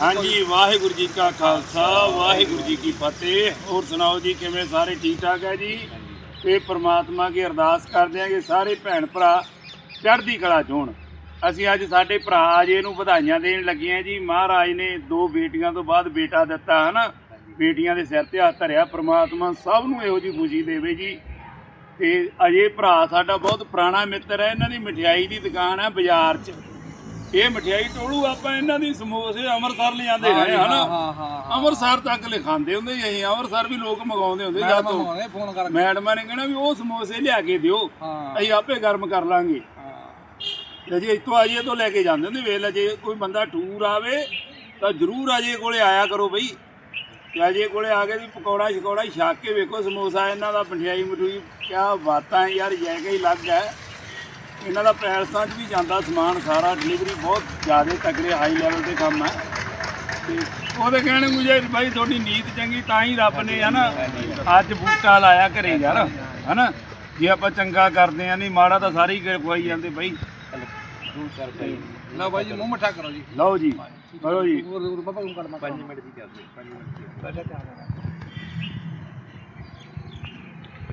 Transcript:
ਹਾਂਜੀ, ਵਾਹਿਗੁਰੂ ਜੀ ਕਾ ਖਾਲਸਾ, ਵਾਹਿਗੁਰੂ ਜੀ ਕੀ ਫਤਿਹ। ਹੋਰ ਸੁਣਾਓ ਜੀ, ਕਿਵੇਂ ਸਾਰੇ ਠੀਕ ਠਾਕ ਹੈ ਜੀ? ਤੇ ਪ੍ਰਮਾਤਮਾ ਕੀ ਅਰਦਾਸ ਕਰਦੇ ਹਾਂ ਕਿ ਸਾਰੇ ਭੈਣ ਭਰਾ ਚੜ੍ਹਦੀ ਕਲਾ ਚ ਹੋਣ। ਅਸੀਂ ਅੱਜ ਸਾਡੇ ਭਰਾ ਅਜੇ ਨੂੰ ਵਧਾਈਆਂ ਦੇਣ ਲੱਗੇ ਹਾਂ ਜੀ। ਮਹਾਰਾਜ ਨੇ ਦੋ ਬੇਟੀਆਂ ਤੋਂ ਬਾਅਦ ਬੇਟਾ ਦਿੱਤਾ, ਹਨਾ? ਬੇਟੀਆਂ ਦੇ ਸਿਰ ਤੇ ਹੱਥ ਧਰਿਆ, ਪ੍ਰਮਾਤਮਾ ਸਭ ਨੂੰ ਇਹੋ ਜੀ ਖੁਸ਼ੀ ਦੇਵੇ ਜੀ। ਤੇ ਅਜੇ ਭਰਾ ਸਾਡਾ ਬਹੁਤ ਪੁਰਾਣਾ ਮਿੱਤਰ ਹੈ, ਇਹਨਾਂ ਦੀ ਮਠਿਆਈ ਦੀ ਦੁਕਾਨ ਹੈ ਬਾਜ਼ਾਰ 'ਚ। ਇਹ ਮਠਿਆਈ ਟੋਲੂ ਆਪਾਂ ਇਹਨਾਂ ਦੀ ਸਮੋਸੇ ਅੰਮ੍ਰਿਤਸਰ ਲਿਆਂਦੇ ਰਹੇ ਹਨਾ? ਅੰਮ੍ਰਿਤਸਰ ਤੱਕ ਲਿਖਾਉਂਦੇ ਹੁੰਦੇ ਸੀ ਅਸੀਂ ਅੰਮ੍ਰਿਤਸਰ ਵੀ ਲੋਕ ਮੰਗਾਉਂਦੇ ਹੁੰਦੇ ਜਾਂ ਤੋਂ ਫੋਨ ਮੈਡਮਾਂ ਨੇ ਕਹਿਣਾ ਵੀ ਉਹ ਸਮੋਸੇ ਲਿਆ ਕੇ ਦਿਓ ਅਸੀਂ ਆਪੇ ਗਰਮ ਕਰ ਲਾਂਗੇ। ਤੇ ਜੇ ਇੱਥੋਂ ਅਜੇ ਤੋਂ ਲੈ ਕੇ ਜਾਂਦੇ ਹੁੰਦੇ ਵੇਖ ਲੈ ਜੇ ਕੋਈ ਬੰਦਾ ਟੂਰ ਆਵੇ ਤਾਂ ਜ਼ਰੂਰ ਅਜੇ ਕੋਲੇ ਆਇਆ ਕਰੋ ਬਈ। ਤੇ ਅਜੇ ਕੋਲੇ ਆ ਕੇ ਵੀ ਪਕੌੜਾ ਸ਼ਕੌੜਾ ਛਾਕ ਕੇ ਵੇਖੋ ਸਮੋਸਾ ਇਹਨਾਂ ਦਾ ਮਠਿਆਈ ਮਠੂਈ ਕਿਆ ਬਾਤਾਂ ਯਾਰ ਜੈਗਾ ਹੀ ਲੱਗ ਹੈ ਇਹਨਾਂ ਦਾ ਪੈਲਸਾਂ 'ਚ ਵੀ ਜਾਂਦਾ ਸਮਾਨ ਸਾਰਾ ਡਿਲੀਵਰੀ ਬਹੁਤ ਜ਼ਿਆਦਾ ਤਕੜੇ ਹਾਈ ਲੈਵਲ ਤੇ ਕੰਮ ਹੈ ਤੇ ਉਹਦੇ ਕਹਿਣ ਮੁਝੇ ਬਾਈ ਤੁਹਾਡੀ ਨੀਤ ਚੰਗੀ ਤਾਂ ਹੀ ਰੱਬ ਨੇ ਹਨਾ ਅੱਜ ਬੂਟਾ ਲਾਇਆ ਘਰੇ ਯਾਰ ਹਨਾ? ਜੇ ਆਪਾਂ ਚੰਗਾ ਕਰਦੇ ਆ ਨਹੀਂ ਮਾੜਾ ਤਾਂ ਸਾਰੇ ਹੀ ਖਵਾਈ ਜਾਂਦੇ ਬਾਈ। ਲਓ ਬਾਈ ਜੀ ਮੂੰਹ ਮਿੱਠਾ ਕਰੋ ਜੀ। ਲਓ ਜੀ ਕਰੋ ਜੀ। ਹੋਰ ਹੋਰ ਬਾਬਾ ਨੂੰ ਕਰ 5 ਮਿੰਟ ਦੀ ਕਰਦੇ 5 ਮਿੰਟ ਦੀ